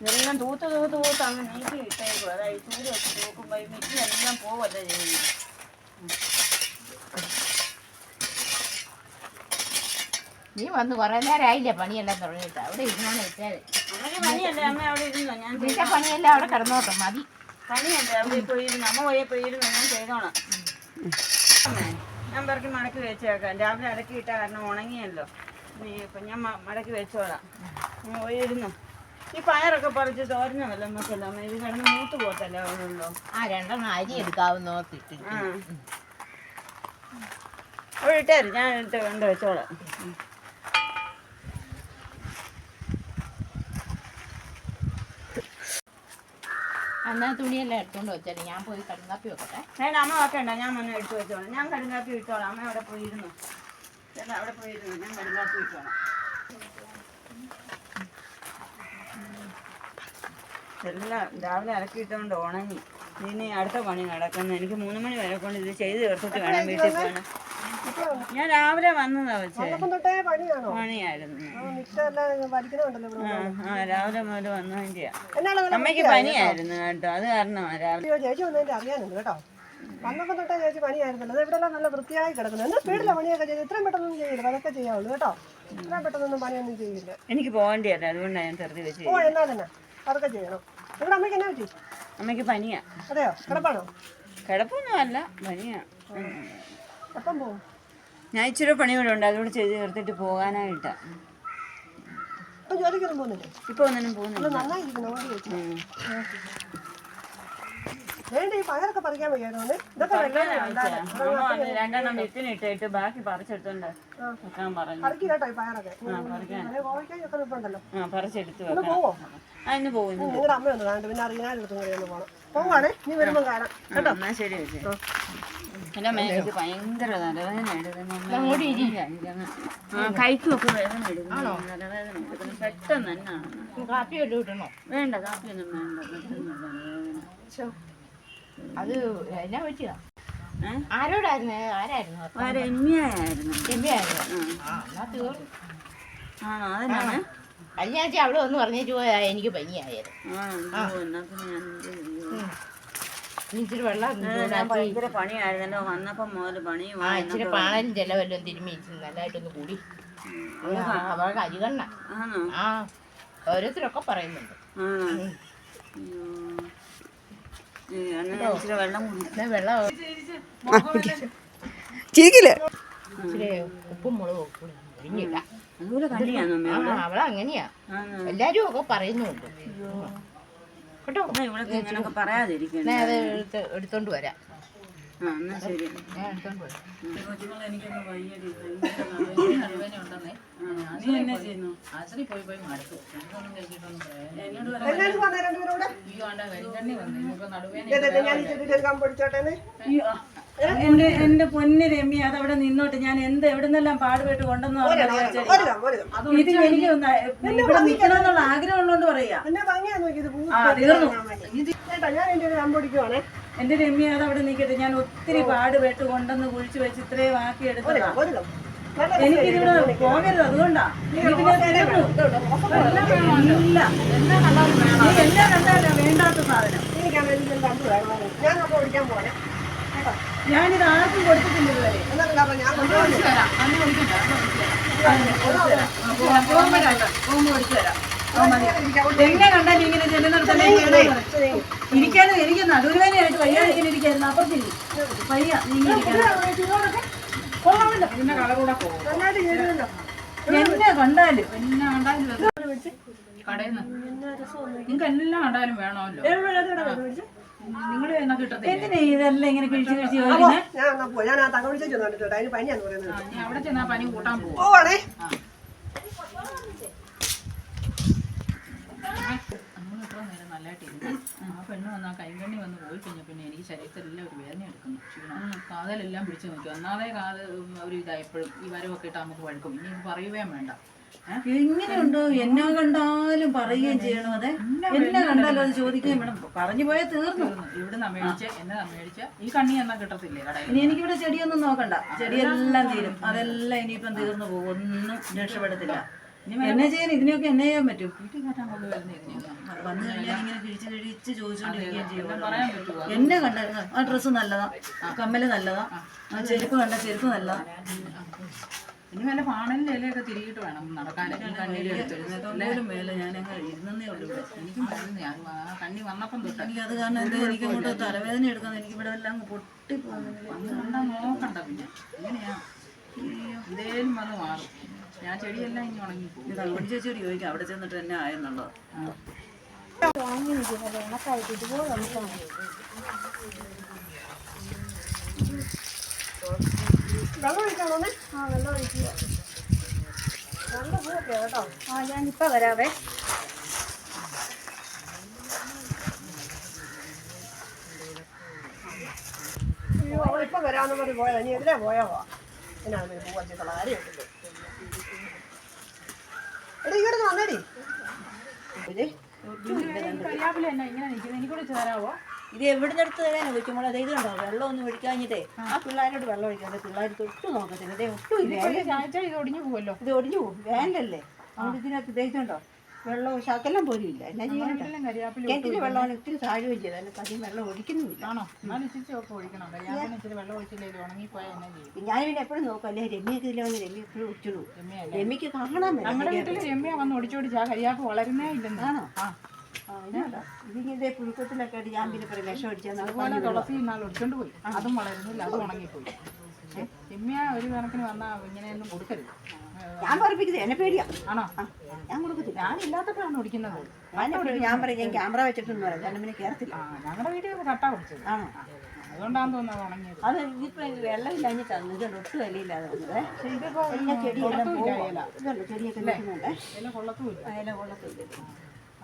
ഇതെല്ലാം തൂത്ത് തൂത്ത് തൂത്ത് അങ്ങ് നീക്കി ഇട്ടേക്കും അതായത് ചൂട് വെച്ച് നോക്കുമ്പോൾ ഈ മിറ്റി എല്ലാം പോവല്ലേ ചെയ്യുന്നത്. നീ വന്ന് കുറേ നേരം ആയില്ല പണിയെല്ലാം തുടങ്ങിയിട്ട്? അവിടെ ഇരുന്നാണ് അമ്മയ്ക്ക് പണിയല്ലേ? അമ്മ അവിടെ ഇരുന്നോ? ഞാൻ നിന്റെ. പണിയെല്ലാം അവിടെ കിടന്നോട്ടെ മതി. പണിയല്ലേ? അവിടെ പോയി ഇരുന്ന് അമ്മ പോയി ഇരുന്ന് ഞാൻ ചെയ്തോണം ഞാൻ പറക്കി മടക്കി വെച്ചേക്കാം. രാവിലെ അടക്കി ഇട്ട കാരണം ഉണങ്ങിയല്ലോ. നീ ഇപ്പം ഞാൻ മടക്കി വെച്ചോളാം. നീ പോയി ഇരുന്നു? ഈ പയറൊക്കെ പറിച്ച് നമുക്കല്ലോ അമ്മ ഇത് കിടന്ന് മൂത്ത് പോത്തല്ലേ ഉള്ളൂ ആ രണ്ടെണ്ണം അരി എടുക്കാവുന്നോത്തിട്ട് ആ. അവിടെ ഇട്ടാര് ഞാൻ ഇട്ട് കണ്ട് വെച്ചോളാം. എന്നാ തുണിയെല്ലാം എടുത്തോണ്ട് വെച്ചാൽ ഞാൻ പോയി കടുങ്കാപ്പി വെക്കട്ടെ. വേണ്ട അമ്മ വെക്കണ്ട. ഞാൻ വന്ന് എടുത്ത് വെച്ചോളാം. ഞാൻ കടുങ്കാപ്പി ഇട്ടോളാം. അമ്മ അവിടെ പോയിരുന്നു. ചേട്ടാ അവിടെ പോയിരുന്നു. ഞാൻ കടുങ്കാപ്പി ഇട്ടോളാം. എല്ലാം രാവിലെ അലക്കിയിട്ടുകൊണ്ട് ഉണങ്ങി. ഇനി അടുത്ത പണി നടക്കുന്നു. എനിക്ക് മൂന്ന് മണി വരെ കൊണ്ട് ഇത് ചെയ്ത് തീർത്തിട്ട് വേണം വീട്ടിൽ പോകണം ഞാൻ രാവിലെ വന്നതാ വെച്ചേ. പണിയായിരുന്നു. ആ രാവിലെ മുതൽ വന്നതിന്റെയാ അമ്മയ്ക്ക് പനിയായിരുന്നു കേട്ടോ. അത് കാരണം രാവിലെ. ചേച്ചി അറിയാനുണ്ട് കേട്ടോ. വന്നപ്പോൾ തൊട്ടേ ചേച്ചി പണിയായിരുന്നല്ലോ അത് നല്ല വൃത്തിയായി സ്പീഡിലെ പണിയൊക്കെ ചെയ്ത് ഇത്രയും പെട്ടെന്നൊന്നും ചെയ്യില്ല. അതൊക്കെ ചെയ്യാവുള്ളൂ കേട്ടോ. ഇത്രയും പെട്ടെന്നൊന്നും പണിയൊന്നും ചെയ്യില്ല. എനിക്ക് പോകേണ്ടിയല്ല. അതുകൊണ്ടാണ് ഞാൻ തെറുതി വെച്ച് ഓ എന്നാ തന്നെ അതൊക്കെ ചെയ്യണം. ഇവിടെ അമ്മയ്ക്ക് എന്നാ പറ്റി? അമ്മയ്ക്ക് പനിയാ. അതെയോ? കിടപ്പാണോ കിടപ്പൊന്നും അല്ല പനിയാ. ഉം. എപ്പം പോവും. ഞാൻ ഇച്ചിരി പണി കൂടെ ഉണ്ട് അതുകൂടെ ചെയ്ത് തീർത്തിട്ട് പോകാനായിട്ടാ. ഇപ്പം ജോലിക്കൊന്നും പോകുന്നില്ലേ? ഇപ്പൊ ഒന്നിനും പോകുന്നില്ല. നന്നായിരിക്കുന്നു. വേണ്ട ഈ പയറൊക്കെ പറിക്കാൻ വയ്യായിരുന്നു. ഇതൊക്കെ വെള്ളം രണ്ടെണ്ണം വിത്തിനിട്ടിട്ട് ബാക്കി പറിച്ചെടുത്തോണ്ട് വെക്കാൻ പറഞ്ഞു. പറിക്കി കേട്ടോ ഈ പയറൊക്കെ. കോവയ്ക്കൊക്കെ ആ പറിച്ചെടുത്ത് പോവോ? ആ ഇന്ന് പോകും ഇന്ന് നിങ്ങളുടെ അമ്മ ഒന്ന് കാണണ്ട പിന്നെ അറിയാനെടുത്തും കൂടി പോകണം പോവാണേ നീ വരുമ്പോൾ കാണാം. കേട്ടോ? എന്നാ ശരി വെച്ചേ എന്റെ എനിക്ക് ഭയങ്കര തലവേദന എടുക്കുന്നു കൈക്കുമൊക്കെ വേദന എടുക്കുന്നു തലവേദന എടുക്കുന്നു പെട്ടെന്ന് തന്നെയാണ് കാപ്പി വേണ്ട കാപ്പിയൊന്നും വേണ്ട. പെട്ടെന്ന് തലവേദന അത് എന്നാ പറ്റിയ ആരോടായിരുന്നു? ആരായിരുന്നു? ആ. എന്നാ തീർന്നു. ആണോ അതെന്നാണ്? കഴിഞ്ഞാഴ്ച അവിടെ വന്ന് പറഞ്ഞേച്ചു പോയാ എനിക്ക് പനിയായത്. ആ ഇച്ചിരി വെള്ളം ഭയങ്കര പണിയായിരുന്നല്ലോ വന്നപ്പം മുതൽ ആ പണിയുമായി ഇച്ചിരി പാണലും ചെലവല്ലോ തിരുമ്മി ഇച്ചിരി നല്ലതായിട്ടൊന്ന് കൂടി. അവളുടെ അരികണ്ണ. ആ ഓരോരുത്തരൊക്കെ പറയുന്നുണ്ട്. ഉപ്പും മുളകും എല്ലാരും ഒക്കെ പറയുന്നുണ്ട്. കേട്ടോ? എടുത്തോണ്ട് ഇവളൊക്കെ ശരി. വന്നേ ചെറുക്കാൻ പഠിച്ചോട്ടെ എന്റെ എന്റെ പൊന്ന് രമ്യ അത് അവിടെ നിന്നോട്ട്. ഞാൻ എന്ത് എവിടുന്നെല്ലാം പാടുപെട്ട് കൊണ്ടെന്ന് പറഞ്ഞാൽ ഒരിതാ ഇത് എനിക്ക് ഒന്ന് ഇവിടെ നിൽക്കണമെന്നുള്ള ആഗ്രഹം ഉള്ളതുകൊണ്ട് പറയാ. തീർന്നു. ഞാൻ എന്റെ ഒരു കമ്പടിക്കുവാണേ എന്റെ രമ്യ അത് അവിടെ നിൽക്കട്ടെ ഞാൻ ഒത്തിരി പാടുപെട്ട് കൊണ്ടെന്ന് കുഴിച്ചു വെച്ച് ഇത്രയും ആക്കി എടുത്തതാ. എനിക്കിതിവിടെ പോകരുത് അതുകൊണ്ടാ. ഇല്ല. എന്നെ വേണ്ടാത്ത സാധനം. ഞാനിത് ആർക്കും കൊടുത്തിട്ടില്ല ഇതുവരെ. എന്നാ കാരണം ഞാൻ കൊണ്ടുപോകുന്നു എന്നെ കണ്ടാൽ ഇങ്ങനെ ചെല്ലുന്നിടത്തല്ലേ ഇരിക്കാതെ എനിക്ക് നടുവേദനയായിട്ട് വയ്യാതിരിക്കാൻ ഇരിക്കായിരുന്നു അപ്പുറത്തില്ല? വയ്യ നീങ്ങി നന്നായിട്ട് ചെയ്തല്ലോ എന്നെ കണ്ടാലും കടയിൽ നിങ്ങൾക്ക് എല്ലാം കണ്ടാലും വേണമല്ലോ. നിങ്ങൾ എന്നാ കിട്ടത്തില്ല? എന്തിനാ ഇതെല്ലാം ഇങ്ങനെ കിഴിച്ച് കഴിച്ച് എന്നാ അവിടെ ചെന്നാ പനി കൂട്ടാൻ പോകും നമ്മൾ നേരം നല്ലതായിട്ട് ഇരുന്നു ആ പെണ്ണ് വന്ന് ആ കൈകണ്ണി വന്ന് പോയി കഴിഞ്ഞ പിന്നെ എനിക്ക് ശരീരത്തിലെല്ലാം ഒരു വേദന എടുക്കുന്നു ക്ഷീണം കാതലെല്ലാം പിടിച്ചു നിൽക്കും ഒന്നാമതേ കാത് ഒരു ഇതായപ്പോഴും ഈ വരവൊക്കെ ഇട്ട് നമുക്ക് വഴക്കും ഇനി ഇത് പറയുകയും വേണ്ട എങ്ങനെയുണ്ട്? എന്നെ കണ്ടാലും പറയുകയും ചെയ്യണം. അതെ. എന്നെ കണ്ടാലും അത് ചോദിക്കുകയും വേണം. പറഞ്ഞു പോയാൽ തീർന്നു. ഇവിടുന്ന് മേടിച്ച് എന്നെ മേടിച്ച ഈ കണ്ണി എന്നാ കിട്ടത്തില്ലേ കടയിൽ? ഇനി എനിക്കിവിടെ ചെടിയൊന്നും നോക്കണ്ട. ചെടിയെല്ലാം തീരും. അതെല്ലാം ഇനിയിപ്പം തീർന്നു പോകും. ഒന്നും രക്ഷപ്പെടത്തില്ല. എന്നെ ചെയ്യാൻ ഇതിനെയൊക്കെ എന്നെ ചെയ്യാൻ പറ്റും. വീട്ടിൽ കയറ്റാൻ കൊണ്ട് വരുന്ന ഇതിനെയൊക്കെ വന്നു കഴിഞ്ഞാൽ ഇങ്ങനെ കിഴിച്ച് കിഴിച്ച് ചോദിച്ചുകൊണ്ടിരിക്കുകയും ചെയ്യും. പറയാൻ പറ്റുമോ എന്നെ കണ്ട ആ ഡ്രസ്സ് നല്ലതാ. കമ്മൽ നല്ലതാ. ആ. ചെരുപ്പ് കണ്ട ചെരുപ്പ് നല്ലതാ. ഇനി വല്ല പാണലിന്റെ ഇലയൊക്കെ തിരികിട്ട് വേണം നടക്കാനൊക്കെ ഈ മേലെ ഞാൻ അങ്ങ് ഇരുന്നേ ഉള്ളൂ എനിക്ക് കണ്ണി വന്നപ്പം തൊട്ട്. എനിക്ക് അത് കാരണം എന്താ എനിക്ക് അങ്ങോട്ട് തലവേദന എടുക്കാൻ എനിക്ക് ഇവിടെ എല്ലാം പൊട്ടിപ്പോ നോക്കണ്ട പിന്നെ. എങ്ങനെയാ? എന്തേലും വന്ന് മാറും. ഞാൻ ചെടിയെല്ലാം ഇനി ഉണങ്ങി പോകും ചേച്ചിയോട് ചോദിക്കാം അവിടെ ചെന്നിട്ട് എന്നെ ആയെന്നുള്ളത്? ഞാനിപ്പോൾ വരാവേ ഇപ്പൊ വരാന്ന് പറഞ്ഞ് പോയാ? നീ എതിരെ പോവാ എന്നാണ് പൂ കളാരി എടി ഇങ്ങോട്ട് വന്നേടി. ഇത് എവിടുന്ന് എടുത്ത് തരാനോ കൊച്ചുമോളെ അതായത് ഇത് കണ്ടോ വെള്ളം ഒന്നും ഒഴിക്കാഞ്ഞിട്ടേ ആ പിള്ളേരോട് വെള്ളം ഒഴിക്കാതെ പിള്ളേർ തൊട്ട് നോക്കത്തില്ല. ഇതേ ഒട്ടും ഇത് ഒടിഞ്ഞു പോകുമല്ലോ ഇത് ഒടിഞ്ഞു പോകും വേനലല്ലേ അതുകൊണ്ട് ഇതിനകത്ത് തേച്ചുണ്ടോ വെള്ളം ശകലം പോലും ഇല്ല എന്നാ ചെയ്യാനും കിണറ്റിൽ വെള്ളമാണ് ഇത്തിരി വെച്ചത് അതിന് പതിയും വെള്ളം ഒഴിക്കുന്നുമില്ല. ആണോ? ഞാൻ പിന്നെ എപ്പോഴും നോക്കും. അല്ലേ രമ്യക്ക് ഇല്ല വന്ന് രമ്യ എപ്പോഴും ഒഴിച്ചിടൂ രമ്യക്ക് കാണാൻ ഞങ്ങളുടെ വീട്ടിൽ രമ്യ വന്ന് ഒടിച്ചോടിച്ച് ആ കരിയാപ്പ് വളരുന്നേ ഇല്ലെന്നാണോ ആ. ഇതിങ്ങനെ പുഴുക്കത്തിലൊക്കെ ആയിട്ട് ഞാൻ പിന്നെ വിഷം അടിച്ചാൽ അതുപോലെ തുളസി നാൾ ഒടിച്ചോണ്ട് പോയി. അതും വളരുന്നില്ല അത് ഉണങ്ങിപ്പോയി. രമ്യ ഒരു കണക്കിന് വന്നാൽ ഇങ്ങനെയൊന്നും കൊടുക്കരുത്. ഞാൻ പറപ്പിക്കുന്നത് എന്നെ പേടിയാ. ആണോ? ഞാൻ കൊടുക്കത്തില്ല. ഞാൻ ഇല്ലാത്തപ്പോഴാണ് ഞാൻ എപ്പോഴും ഞാൻ പറയും ഞാൻ ക്യാമറ വെച്ചിട്ടൊന്നും പറയാം ഞാൻ പിന്നെ കയറത്തില്ല ഞങ്ങളുടെ വീട്ടിൽ കട്ടാ പിടിച്ചത്. ആണോ? അതുകൊണ്ടാന്ന് തോന്നുന്നത് ഉണങ്ങിയത്. അത് ഇതിപ്പോ വെള്ളം ഇല്ലാഞ്ഞിട്ടാണ് ഇതുണ്ട് ഒട്ടും വിലയില്ലാതെ വന്നത്. ചെടിയെല്ലാം കൊള്ളത്തും ഇല്ല ഇല. കൊള്ളത്തും ഇല്ല? നിൽക്കുന്നുണ്ട് ഇല കൊള്ളത്തുമില്ല.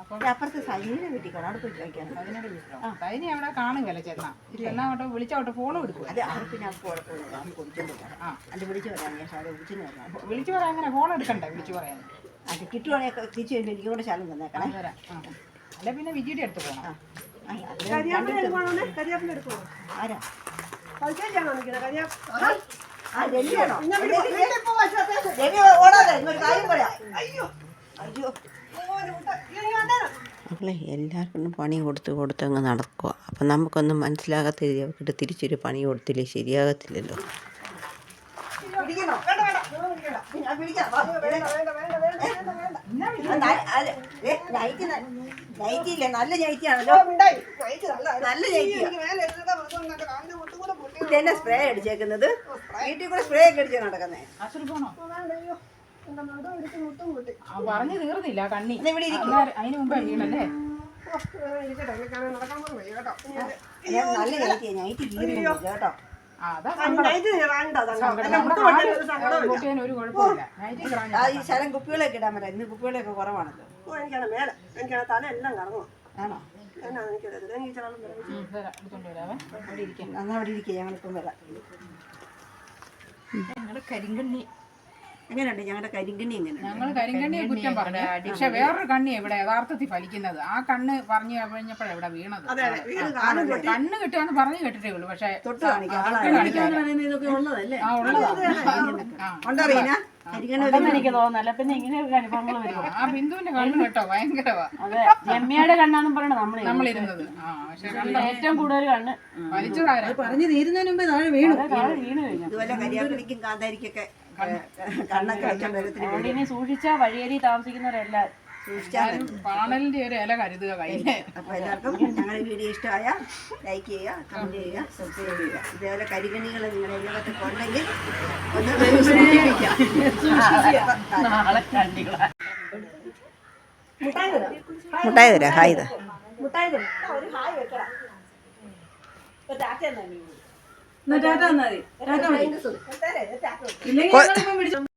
അപ്പം അപ്പുറത്ത് സൈഡിനെ വീട്ടിക്കണം അവിടെ പോയി ചോദിക്കാണ് അതിനോട് ഇഷ്ടം അതിന് അവിടെ കാണുകയല്ല ചെന്നാ ചെന്നാവട്ടെ വിളിച്ചോട്ടെ ഫോൺ എടുക്കും അത് അവിടെ പിന്നെ അത് കുഴപ്പമില്ല ഞാൻ കുടിച്ചോണ്ട് പോകാം ആ. അത് വിളിച്ചു പറയാം. ഞാൻ ശാല വിളിച്ചെന്ന് പറയാം വിളിച്ചു പറയാൻ അങ്ങനെ ഫോൺ എടുക്കണ്ടേ? വിളിച്ചു പറയാൻ. അത് കിട്ടുവാണെങ്കിൽ തിരിച്ചു വരുമ്പോൾ എനിക്കും കൂടെ ശാലം തന്നേക്കണേ. വരാം. അല്ല പിന്നെ വിജിയുടെ അടുത്ത് പോകണം ആ, അത് കരിയാപ്പില എടുക്കുവാണോ കരിയാപ്പില എടുക്കുവോ ആരാ? പൈസയാണോ നിൽക്കുന്നത് കരിയാപ്പ് ആ രവിയാണോ? പിന്നെ ഇവിടെ വീട്ടിൽ പോ ഓടാതെ ഇന്നൊരു കാര്യം പറയാം. അയ്യോ അയ്യോ. മക്കളെ എല്ലാവർക്കും പണി കൊടുത്ത് കൊടുത്തങ്ങ് നടക്കുക. അപ്പം നമുക്കൊന്നും മനസ്സിലാകാത്ത രീതി അവർക്കിട്ട് തിരിച്ചൊരു പണി കൊടുത്തില്ലേ? ശരിയാകത്തില്ലല്ലോ. പിടിക്കണോ വേണ്ട വേണ്ട ഞാൻ പിടിക്കാം വേണ്ട വേണ്ട വേണ്ട വേണ്ട വേണ്ട വേണ്ട ആ, ന- അത്, ഏ, നൈറ്റി ന- നൈറ്റി ഇല്ലേ നല്ല നൈറ്റിയാണല്ലോ നല്ല നല്ല നൈറ്റിയാ എനിക്ക് മേലെ എഴുതുന്ന പ്രശ്നം കണ്ട് കാലിന്റെ മുട്ടും കൂടെ പൊട്ടി ഇതെന്നെ സ്പ്രേ അടിച്ചേക്കുന്നത്? വീട്ടിൽ കൂടെ സ്പ്രേ ഒക്കെ അടിച്ചാണ് നടക്കുന്നത് പറഞ്ഞു തീർന്നില്ല കണ്ണി. അതിന് മുമ്പ് ഈ ശരം കുപ്പികളൊക്കെ ഇടാൻ പറ്റാം ഇന്ന് കുപ്പികളൊക്കെ കുറവാണല്ലോ. ഓ എനിക്കാണ് മേലെ. എനിക്കാണ് തല എല്ലാം കറങ്ങും. ആണോ? എന്നാ അവിടെ ഇരിക്കുക ഞങ്ങളിപ്പം വരാം. ഞങ്ങളുടെ കരിങ്കണ്ണി. എങ്ങനെയുണ്ട് ഞങ്ങളുടെ കരിങ്കണ്ണി എങ്ങനെ ഞങ്ങൾ കരിങ്കണ്ണിയെ കുറ്റം പറഞ്ഞു. പക്ഷെ വേറൊരു കണ്ണി ഇവിടെ യഥാർത്ഥത്തിൽ ഫലിക്കുന്നത്. ആ കണ്ണ് പറഞ്ഞു കഴിഞ്ഞപ്പോഴാണ് ഇവിടെ വീണത്. അതെ അതെ. വീട് കാണും പൊട്ടി. കണ്ണ് കിട്ടുകയെന്ന് പറഞ്ഞു കേട്ടിട്ടേ ഉള്ളൂ. പക്ഷെ തൊട്ട് കാണിക്കാം. തൊട്ട് കാണിക്കാതെ. പറയുന്നത്. ഇതൊക്കെ ഉള്ളതല്ലേ? ആ ഉള്ളതാ ആ ഉണ്ടോ റീന കരിങ്കണ്ണി എനിക്ക് തോന്നുന്നല്ല. പിന്നെ ഇങ്ങനെയൊക്കെ അനുഭവങ്ങൾ വരും ആ ബിന്ദുവിന്റെ കണ്ണ് കേട്ടോ ഭയങ്കരവാ. അതെ രമ്യയുടെ കണ്ണാന്നും പറയണ നമ്മളെ നമ്മളിരുന്നത്. ആ പക്ഷെ കണ്ണ് ഏറ്റവും കൂടുതൽ കണ്ണ് വലിച്ചതാരാ പറഞ്ഞു തീരുന്നതിന് മുമ്പേ താഴെ വീണു. താഴെ വീണ് കഴിഞ്ഞു. ഇതുപോലെ കരിയാപ്പിളിക്കും കാന്താരിക്കൊക്കെ കണ്ണൊക്കെ സൂക്ഷിച്ചാ വഴിയേരി താമസിക്കുന്നവരെല്ലാം പാണലിന്റെ ഒരു ഇല കരുതുക കയ്യിൽ. അപ്പോൾ എല്ലാവർക്കും ഞങ്ങളുടെ വീഡിയോ ഇഷ്ടമായ ലൈക്ക് ചെയ്യുക കമന്റ് ചെയ്യുക സബ്സ്ക്രൈബ് ചെയ്യുക. ഇതേപോലെ കരികണികൾ നിങ്ങളുടെ ഉണ്ടെങ്കിൽ ഒന്ന് മുട്ടായി തരാം. മുട്ടായി തരാം. ഹായ് ഇതാ. മുട്ടായി തരാം. ഒരു ഹായ് വെക്കണം ഇപ്പൊ ടാറ്റ എന്നാ നീ എന്നാ ടാറ്റ എന്നാ മതി. ടാറ്റ മതി. ഇല്ലെങ്കിൽ